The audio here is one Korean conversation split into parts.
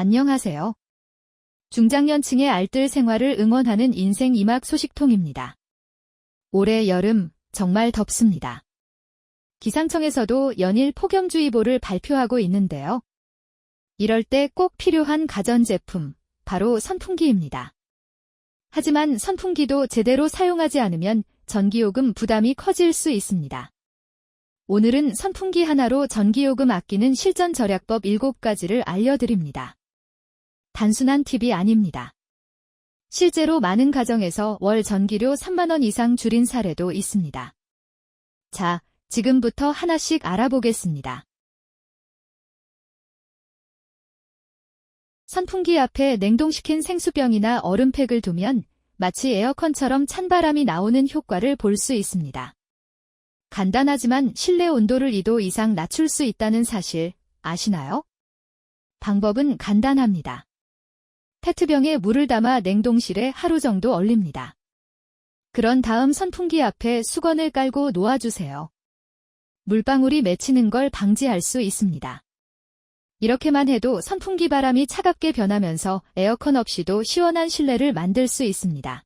안녕하세요. 중장년층의 알뜰 생활을 응원하는 인생 이막 소식통입니다. 올해 여름 정말 덥습니다. 기상청에서도 연일 폭염주의보를 발표하고 있는데요. 이럴 때 꼭 필요한 가전제품, 바로 선풍기입니다. 하지만 선풍기도 제대로 사용하지 않으면 전기요금 부담이 커질 수 있습니다. 오늘은 선풍기 하나로 전기요금 아끼는 실전 절약법 7가지를 알려드립니다. 단순한 팁이 아닙니다. 실제로 많은 가정에서 월 전기료 3만원 이상 줄인 사례도 있습니다. 자, 지금부터 하나씩 알아보겠습니다. 선풍기 앞에 냉동시킨 생수병이나 얼음팩을 두면 마치 에어컨처럼 찬바람이 나오는 효과를 볼 수 있습니다. 간단하지만 실내 온도를 2도 이상 낮출 수 있다는 사실 아시나요? 방법은 간단합니다. 페트병에 물을 담아 냉동실에 하루 정도 얼립니다. 그런 다음 선풍기 앞에 수건을 깔고 놓아주세요. 물방울이 맺히는 걸 방지할 수 있습니다. 이렇게만 해도 선풍기 바람이 차갑게 변하면서 에어컨 없이도 시원한 실내를 만들 수 있습니다.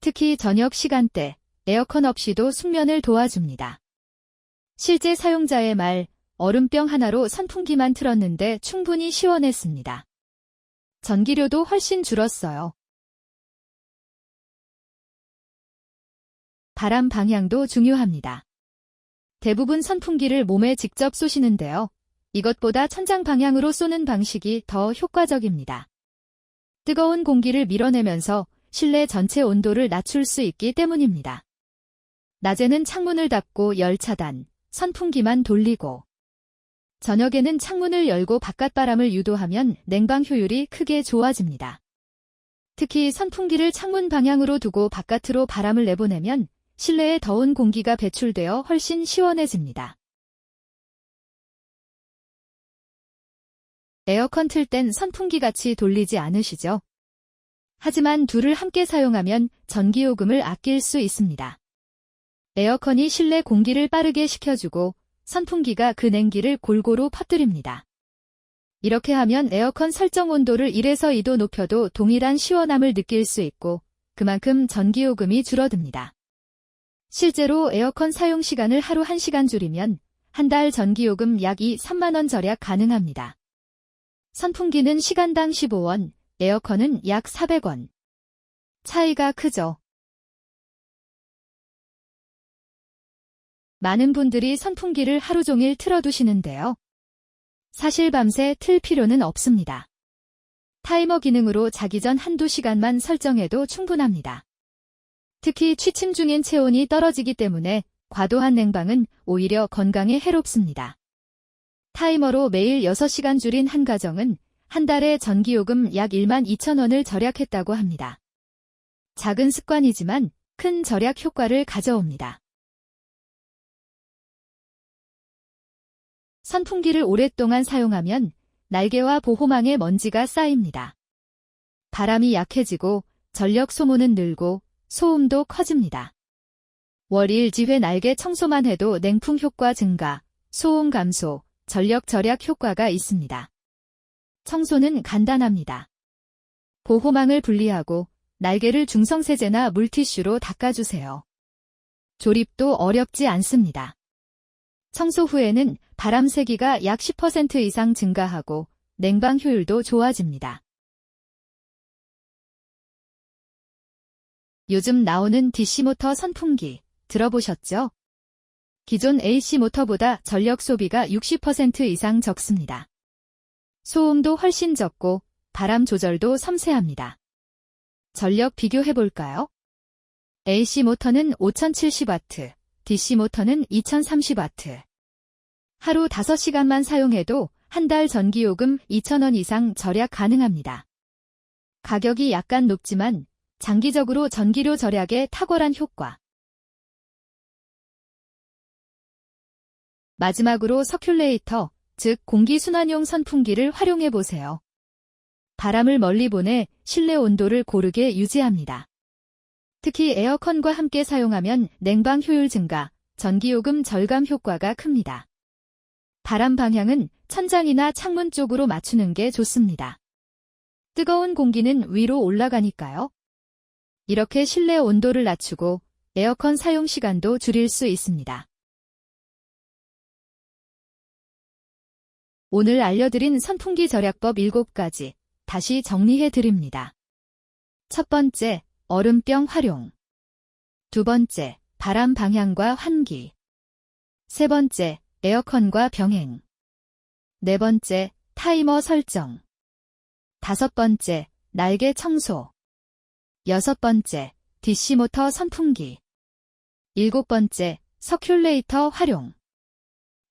특히 저녁 시간대, 에어컨 없이도 숙면을 도와줍니다. 실제 사용자의 말, 얼음병 하나로 선풍기만 틀었는데 충분히 시원했습니다. 전기료도 훨씬 줄었어요. 바람 방향도 중요합니다. 대부분 선풍기를 몸에 직접 쏘시는데요. 이것보다 천장 방향으로 쏘는 방식이 더 효과적입니다. 뜨거운 공기를 밀어내면서 실내 전체 온도를 낮출 수 있기 때문입니다. 낮에는 창문을 닫고 열 차단, 선풍기만 돌리고 저녁에는 창문을 열고 바깥 바람을 유도하면 냉방 효율이 크게 좋아집니다. 특히 선풍기를 창문 방향으로 두고 바깥으로 바람을 내보내면 실내에 더운 공기가 배출되어 훨씬 시원해집니다. 에어컨 틀 땐 선풍기 같이 돌리지 않으시죠? 하지만 둘을 함께 사용하면 전기요금을 아낄 수 있습니다. 에어컨이 실내 공기를 빠르게 식혀주고 선풍기가 그 냉기를 골고루 퍼뜨립니다. 이렇게 하면 에어컨 설정 온도를 1에서 2도 높여도 동일한 시원함을 느낄 수 있고 그만큼 전기요금이 줄어듭니다. 실제로 에어컨 사용 시간을 하루 1시간 줄이면 한 달 전기요금 약 2, 3만원 절약 가능합니다. 선풍기는 시간당 15원, 에어컨은 약 400원. 차이가 크죠. 많은 분들이 선풍기를 하루 종일 틀어두시는데요. 사실 밤새 틀 필요는 없습니다. 타이머 기능으로 자기 전 한두 시간만 설정해도 충분합니다. 특히 취침 중인 체온이 떨어지기 때문에 과도한 냉방은 오히려 건강에 해롭습니다. 타이머로 매일 6시간 줄인 한 가정은 한 달에 전기요금 약 1만 2천 원을 절약했다고 합니다. 작은 습관이지만 큰 절약 효과를 가져옵니다. 선풍기를 오랫동안 사용하면 날개와 보호망에 먼지가 쌓입니다. 바람이 약해지고 전력 소모는 늘고 소음도 커집니다. 월 1지회 날개 청소만 해도 냉풍 효과 증가, 소음 감소, 전력 절약 효과가 있습니다. 청소는 간단합니다. 보호망을 분리하고 날개를 중성세제나 물티슈로 닦아주세요. 조립도 어렵지 않습니다. 청소 후에는 바람 세기가 약 10% 이상 증가하고 냉방 효율도 좋아집니다. 요즘 나오는 DC모터 선풍기 들어보셨죠? 기존 AC모터보다 전력 소비가 60% 이상 적습니다. 소음도 훨씬 적고 바람 조절도 섬세합니다. 전력 비교해볼까요? AC모터는 5070W, DC모터는 2030W. 하루 5시간만 사용해도 한 달 전기요금 2,000원 이상 절약 가능합니다. 가격이 약간 높지만 장기적으로 전기료 절약에 탁월한 효과. 마지막으로 서큘레이터, 즉 공기순환용 선풍기를 활용해 보세요. 바람을 멀리 보내 실내 온도를 고르게 유지합니다. 특히 에어컨과 함께 사용하면 냉방 효율 증가, 전기요금 절감 효과가 큽니다. 바람 방향은 천장이나 창문 쪽으로 맞추는 게 좋습니다. 뜨거운 공기는 위로 올라가니까요. 이렇게 실내 온도를 낮추고 에어컨 사용 시간도 줄일 수 있습니다. 오늘 알려드린 선풍기 절약법 7가지 다시 정리해 드립니다. 첫 번째, 얼음병 활용. 두 번째, 바람 방향과 환기. 세 번째, 에어컨과 병행. 네 번째, 타이머 설정. 다섯 번째, 날개 청소. 여섯 번째, DC 모터 선풍기. 일곱 번째, 서큘레이터 활용.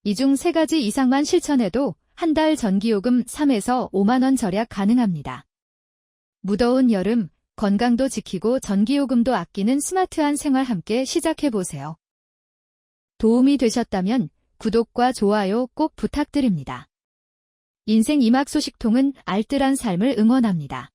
이 중 세 가지 이상만 실천해도 한 달 전기요금 3에서 5만원 절약 가능합니다. 무더운 여름, 건강도 지키고 전기요금도 아끼는 스마트한 생활 함께 시작해보세요. 도움이 되셨다면 구독과 좋아요 꼭 부탁드립니다. 인생 이막 소식통은 알뜰한 삶을 응원합니다.